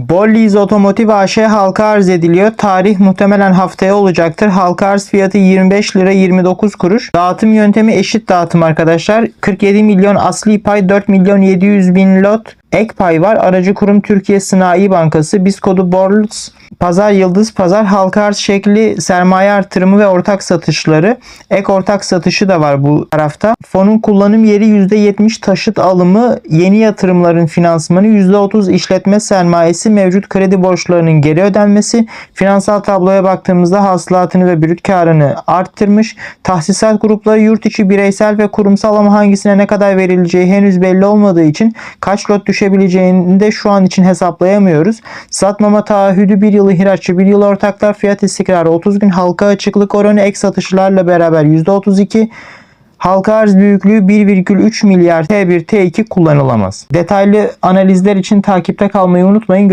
Bollies Otomotiv AŞ halka arz ediliyor. Tarih muhtemelen haftaya olacaktır. Halka arz fiyatı 25 lira 29 kuruş. Dağıtım yöntemi eşit dağıtım arkadaşlar. 47 milyon asli pay 4 milyon 700 bin lot ek pay var. Aracı kurum Türkiye Sanayi Bankası. Biz kodu Pazar Yıldız Pazar halka şekli sermaye artırımı ve ortak satışları. Ek ortak satışı da var bu tarafta. Fonun kullanım yeri %70 taşıt alımı, yeni yatırımların finansmanı, %30 işletme sermayesi, mevcut kredi borçlarının geri ödenmesi. Finansal tabloya baktığımızda hasılatını ve brüt karını arttırmış. Tahsisat grupları yurt içi bireysel ve kurumsal ama hangisine ne kadar verileceği henüz belli olmadığı için kaç lot düşebileceğini de şu an için hesaplayamıyoruz. Satmama taahhüdü 1 yıl ihraççı 1 yıl ortaklar fiyat istikrarı 30 gün halka açıklık oranı ek satışlarla beraber %32 Halka arz büyüklüğü 1,3 milyar T1 T2 kullanılamaz. Detaylı analizler için takipte kalmayı unutmayın. Görüşürüz.